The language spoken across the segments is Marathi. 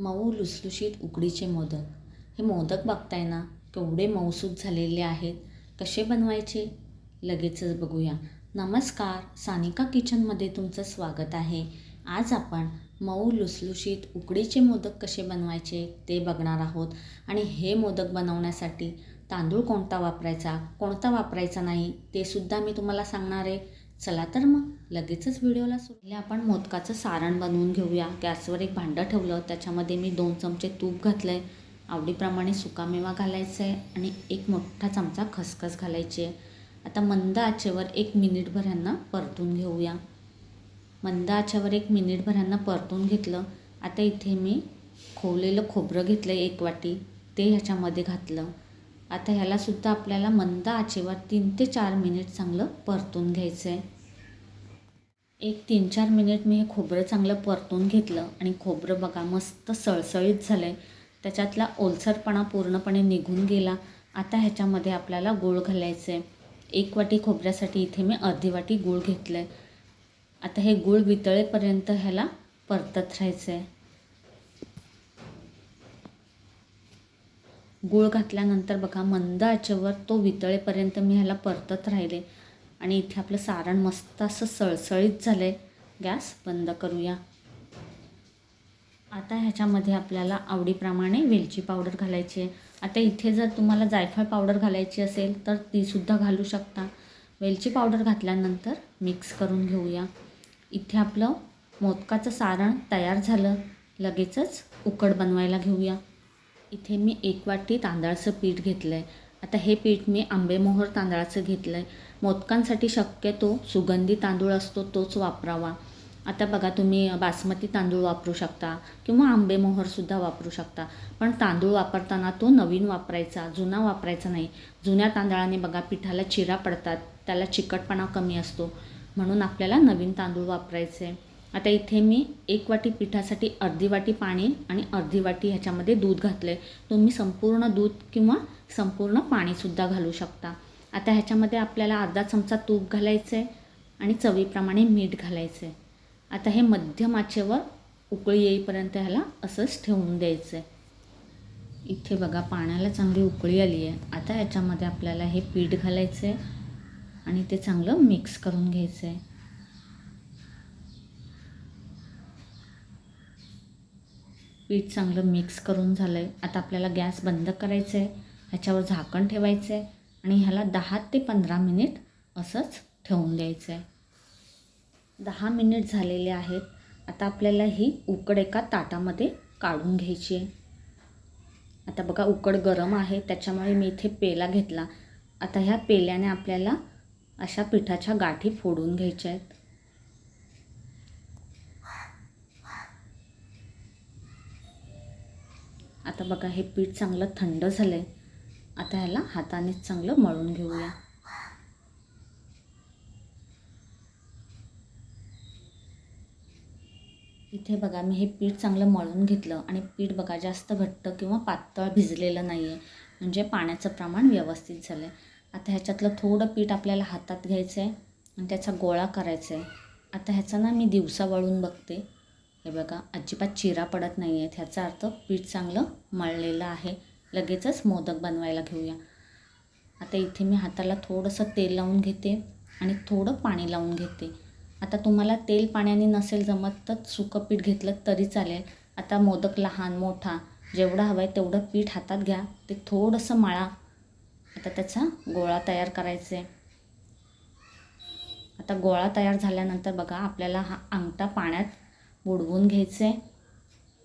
मऊ लुसलुशीत उकडीचे मोदक. हे मोदक बघताय ना केवढे मऊसूत झालेले आहेत. कसे बनवायचे? लगेचच बघूया. नमस्कार सानिका किचनमध्ये तुमचं स्वागत आहे. आज आपण मऊ लुसलुशीत उकडीचे मोदक कसे बनवायचे ते बघणार आहोत. आणि हे मोदक बनवण्यासाठी तांदूळ कोणता वापरायचा कोणता वापरायचा नाही ते सुद्धा मी तुम्हाला सांगणार आहे. चला तर मग लगेचच व्हिडिओला सुरू. आपण मोदकाचं सारण बनवून घेऊया. गॅसवर एक भांडं ठेवलं. त्याच्यामध्ये मी दोन चमचे तूप घातलं आहे आवडीप्रमाणे सुकामेवा घालायचा आहे आणि एक मोठा चमचा खसखस घालायची आहे आता मंद आचेवर एक मिनिटभर ह्यांना परतून घेऊया. मंद आचेवर एक मिनिटभर ह्यांना परतून घेतलं. आता इथे मी खोवलेलं खोबरं घेतलं एक वाटी. ते ह्याच्यामध्ये घातलं. आता ह्यालासुद्धा आपल्याला मंद आचेवर तीन ते चार मिनिट चांगलं परतून घ्यायचं आहे एक तीन चार मिनिट मी हे खोबरं चांगलं परतून घेतलं आणि खोबरं बघा मस्त सळसळीत झालं आहे त्याच्यातला ओलसरपणा पूर्णपणे निघून गेला. आता ह्याच्यामध्ये आपल्याला गूळ घालायचं आहे एक वाटी खोबऱ्यासाठी इथे मी अर्धी वाटी गूळ घेतलं आहे आता हे गूळ वितळेपर्यंत ह्याला परतत राहायचं आहे गूळ घातल्यानंतर बघा मंद आचेवर तो वितळेपर्यंत मी ह्याला परतत राहिले. आणि इथे आपलं सारण मस्त असं सळसळीत झालं आहे गॅस बंद करूया. आता ह्याच्यामध्ये आपल्याला आवडीप्रमाणे वेलची पावडर घालायची आहे. आता इथे जर तुम्हाला जायफळ पावडर घालायची असेल तर तीसुद्धा घालू शकता. वेलची पावडर घातल्यानंतर मिक्स करून घेऊया. इथे आपलं मोदकाचं सारण तयार झालं. लगेचच उकड बनवायला घेऊया. इथे मी एक वाटी तांदळाचं पीठ घेतलं आहे आता हे पीठ मी आंबेमोहर तांदळाचं घेतलं आहे मोदकांसाठी शक्यतो सुगंधी तांदूळ असतो तोच वापरावा. आता बघा तुम्ही बासमती तांदूळ वापरू शकता किंवा आंबेमोहरसुद्धा वापरू शकता. पण तांदूळ वापरताना तो नवीन वापरायचा जुना वापरायचा नाही. जुन्या तांदळाने बघा पिठाला चिरा पडतात त्याला चिकटपणा कमी असतो. म्हणून आपल्याला नवीन तांदूळ वापरायचे आहे आता इथे मी एक वाटी पिठासाठी अर्धी वाटी पाणी आणि अर्धी वाटी ह्याच्यामध्ये दूध घातलं आहे तुम्ही संपूर्ण दूध किंवा संपूर्ण पाणीसुद्धा घालू शकता. आता ह्याच्यामध्ये आपल्याला अर्धा चमचा तूप घालायचं आहे आणि चवीप्रमाणे मीठ घालायचं आहे आता हे मध्यम आचेवर उकळी येईपर्यंत ह्याला असंच ठेवून द्यायचं आहे इथे बघा पाण्याला चांगली उकळी आली आहे आता ह्याच्यामध्ये आपल्याला हे पीठ घालायचं आहे आणि ते चांगलं मिक्स करून घ्यायचं आहे पीठ चांगलं मिक्स करून झालं आहे आता आपल्याला गॅस बंद करायचं आहे ह्याच्यावर झाकण ठेवायचं आहे आणि ह्याला दहा ते पंधरा मिनिट असंच ठेवून द्यायचं आहे दहा मिनिट झालेले आहेत. आता आपल्याला ही उकड एका ताटामध्ये काढून घ्यायची आहे. आता बघा उकड गरम आहे. त्याच्यामुळे मी इथे पेला घेतला. आता ह्या पेल्याने आपल्याला अशा पिठाच्या गाठी फोडून घ्यायच्या आहेत. आता बघा हे पीठ चांगलं थंड झालं आहे आता ह्याला हातानेच चांगलं मळून घेऊया. इथे बघा मी हे पीठ चांगलं मळून घेतलं आणि पीठ बघा जास्त घट्ट किंवा पातळ भिजलेलं नाही आहे म्हणजे पाण्याचं प्रमाण व्यवस्थित झालं आहे आता ह्याच्यातलं थोडं पीठ आपल्याला हातात घ्यायचं आहे आणि त्याचा गोळा करायचा आहे आता ह्याचा ना मी दिवसा वळून बघते. हे बघा अजिबात चिरा पडत नाही आहेत ह्याचा अर्थ पीठ चांगलं मळलेलं आहे. लगेचच मोदक बनवायला घेऊया. आता इथे मी हाताला थोडंसं तेल लावून घेते आणि थोडं पाणी लावून घेते. आता तुम्हाला तेल पाण्याने नसेल जमत तर सुकं पीठ घेतलं तरी चालेल. आता मोदक लहान मोठा जेवढा हवा आहे तेवढं पीठ हातात घ्या. ते थोडंसं मळा. आता त्याचा गोळा तयार करायचा. आहे आता गोळा तयार झाल्यानंतर बघा आपल्याला हा अंगठा पाण्यात बुडवून घ्यायचं आहे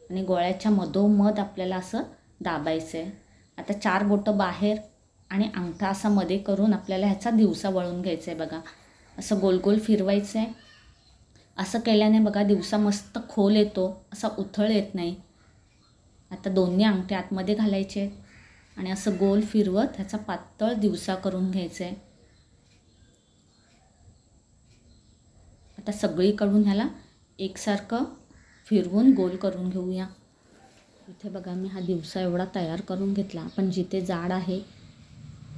आणि गोळ्याच्या मधोमध आपल्याला असं दाबायचं. आहे आता चार बोटं बाहेर आणि अंगठा असा मध्ये करून आपल्याला ह्याचा दिवसा वळून घ्यायचा आहे बघा. असं गोल गोल फिरवायचं. आहे असं केल्याने बघा दिवसा मस्त खोल येतो असा उथळ येत नाही. आता दोन्ही अंगठे आतमध्ये घालायचे आहेत आणि असं गोल फिरवत ह्याचा पातळ दिवसा करून घ्यायचं. आहे आता सगळीकडून ह्याला एकसारखं फिरवून गोल करून घेऊया. इथे बघा मी हा दिवसा एवढा तयार करून घेतला. पण जिथे जाड आहे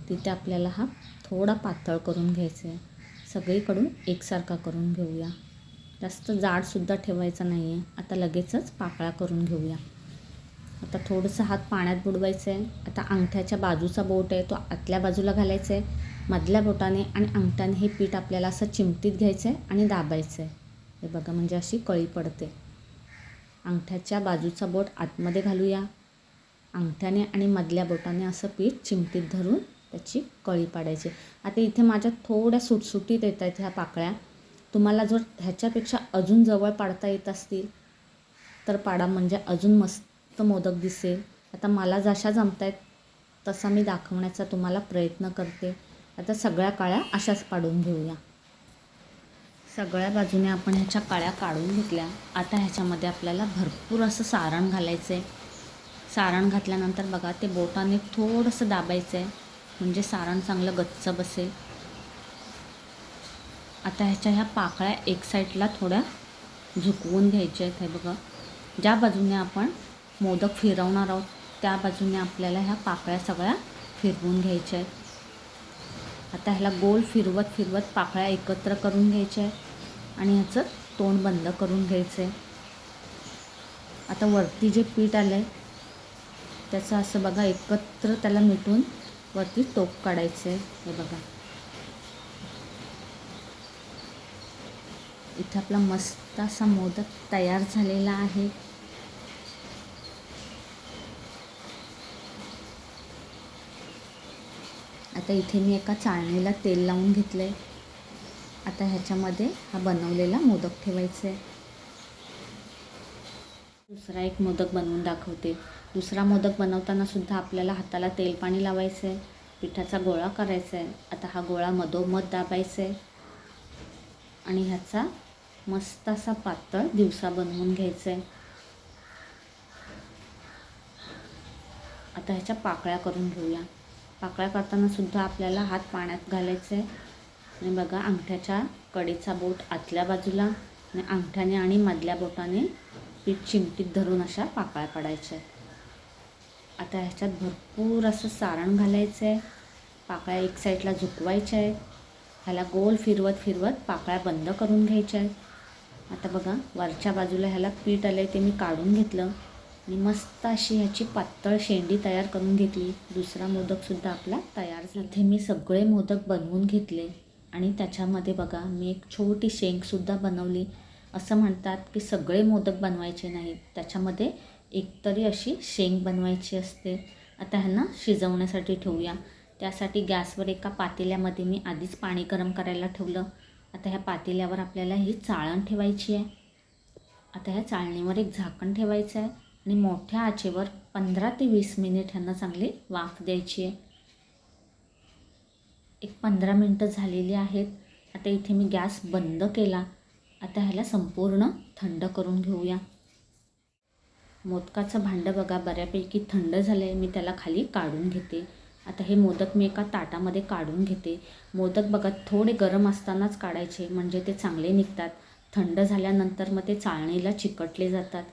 तिथे आपल्याला हा थोडा पातळ करून घ्यायचा आहे सगळीकडून एकसारखा करून घेऊया. जास्त जाडसुद्धा ठेवायचा नाही आहे आता लगेचच पाकळा करून घेऊया. आता थोडंसं हात पाण्यात बुडवायचं आहे आता अंगठ्याच्या बाजूचा बोट आहे तो आतल्या बाजूला घालायचा आहे मधल्या बोटाने आणि अंगठ्याने हे पीठ आपल्याला असं चिमटीत घ्यायचं आहे आणि दाबायचं आहे हे बघा म्हणजे अशी कळी पडते. अंगठ्याच्या बाजूचा बोट आतमध्ये घालूया. अंगठ्याने आणि मधल्या बोटाने असं पीठ चिमटीत धरून त्याची कळी पाडायची. आता इथे माझ्या थोड्या सुटसुटीत येत आहेत ह्या पाकळ्या. तुम्हाला जर ह्याच्यापेक्षा अजून जवळ पाडता येत असतील तर पाडा म्हणजे अजून मस्त मोदक दिसेल. आता मला जशा जमत आहेत तसा मी दाखवण्याचा तुम्हाला प्रयत्न करते. आता सगळ्या काळ्या अशाच पाडून घेऊया. सगळ्या बाजूने आपण ह्याच्या काळ्या काढून घेतल्या. आता ह्याच्यामध्ये आपल्याला भरपूर असं सारण घालायचं आहे सारण घातल्यानंतर बघा ते बोटाने थोडंसं दाबायचं आहे म्हणजे सारण चांगलं गच्च बसेल. आता ह्याच्या ह्या पाकळ्या एक साईडला थोड्या झुकवून घ्यायच्या आहेत हे बघा ज्या बाजूने आपण मोदक फिरवणार आहोत त्या बाजूने आपल्याला ह्या पाकळ्या सगळ्या फिरवून घ्यायच्या आहेत आता ह्याला गोल फिरवत फिरवत पाकळ्या एकत्र करून घ्यायच्या आहेत आणि ह्याचं तोंड बंद करून घ्यायचं आहे आता वरती जे पीठ आलं आहे त्याचं असं बघा एकत्र त्याला मिटून वरती टोप काढायचं आहे हे बघा. इथे आपला मस्त असा मोदक तयार झालेला आहे. आता इथे मी एका चाळणीला तेल लावून घेतलं आहे आता ह्याच्यामध्ये हा बनवलेला मोदक ठेवायचा आहे दुसरा एक मोदक बनवून दाखवते. दुसरा मोदक बनवताना सुद्धा आपल्याला हाताला तेल पाणी लावायचं आहे पिठाचा गोळा करायचा आहे आता हा गोळा मधोमध दाबायचा आहे आणि ह्याचा मस्त असा पातळ दिवसा बनवून घ्यायचा आहे आता ह्याच्या पाकळ्या करून घेऊया. पाकळ्या करताना सुद्धा आपल्याला हात पाण्यात घालायचे आहे आणि बघा अंगठ्याच्या कडीचा बोट आतल्या बाजूला आणि अंगठ्याने आणि मधल्या बोटाने पीठ चिमटीत धरून अशा पाकळ्या पाडायच्या. आहेत आता ह्याच्यात भरपूर असं सारण घालायचं आहे पाकळ्या एक साईडला झुकवायच्या आहेत. ह्याला गोल फिरवत फिरवत पाकळ्या बंद करून घ्यायच्या आहेत. आता बघा वरच्या बाजूला ह्याला पीठ आलं आहे ते मी काढून घेतलं. आणि मस्त अशी ह्याची पातळ शेंडी तयार करून घेतली. दुसरा मोदकसुद्धा आपला तयार झाला. मी सगळे मोदक बनवून घेतले. आणि त्याच्यामध्ये बघा मी एक छोटी शेंगसुद्धा बनवली. असं म्हणतात की सगळे मोदक बनवायचे नाहीत. त्याच्यामध्ये एकतरी अशी शेंग बनवायची असते. आता ह्यांना शिजवण्यासाठी ठेवूया. त्यासाठी गॅसवर एका पातेल्यामध्ये मी आधीच पाणी गरम करायला ठेवलं. आता ह्या पातेल्यावर आपल्याला ही चाळण ठेवायची आहे. आता ह्या चाळणीवर एक झाकण ठेवायचं आहे आणि मोठ्या आचेवर पंधरा ते वीस मिनिट ह्यांना चांगली वाफ द्यायची आहे. एक पंधरा मिनटं झालेली आहेत. आता इथे मी गॅस बंद केला. आता ह्याला संपूर्ण थंड करून घेऊया. मोदकाचं भांडं बघा बऱ्यापैकी थंड झालं आहे मी त्याला खाली काढून घेते. आता हे मोदक मी एका ताटामध्ये काढून घेते. मोदक बघा थोडे गरम असतानाच काढायचे म्हणजे ते चांगले निघतात. थंड झाल्यानंतर मग ते चाळणीला चिकटले जातात.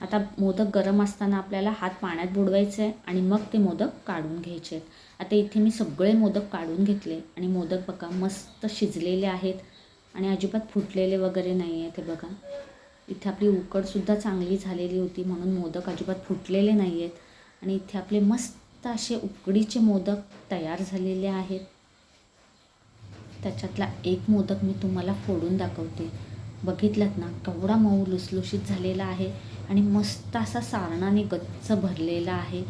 आता मोदक गरम असताना आपल्याला हात पाण्यात बुडवायचे आहे आणि मग ते मोदक काढून घ्यायचे. आहेत आता इथे मी सगळे मोदक काढून घेतले आणि मोदक बघा मस्त शिजलेले आहेत आणि अजिबात फुटलेले वगैरे नाही आहेत हे बघा. इथे आपली उकडसुद्धा चांगली झालेली होती म्हणून मोदक अजिबात फुटलेले नाही आहेत. आणि इथे आपले मस्त असे उकडीचे मोदक तयार झालेले आहेत. त्याच्यातला एक मोदक मी तुम्हाला फोडून दाखवते. बघितलात ना केवढा मऊ लुसलुशीत झालेला आहे आणि मस्त असा सारणाने गच्च भरलेला आहे.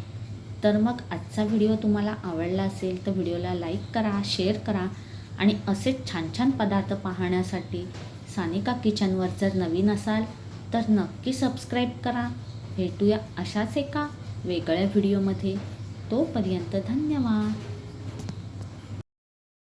तर मग आजचा व्हिडिओ तुम्हाला आवडला असेल तर व्हिडिओला लाईक करा शेअर करा आणि असेच छान छान पदार्थ पाहण्यासाठी सानिका किचनवर जर नवीन असाल तर नक्की सबस्क्राईब करा. भेटूया अशाच एका वेगळ्या व्हिडिओमध्ये. तोपर्यंत धन्यवाद.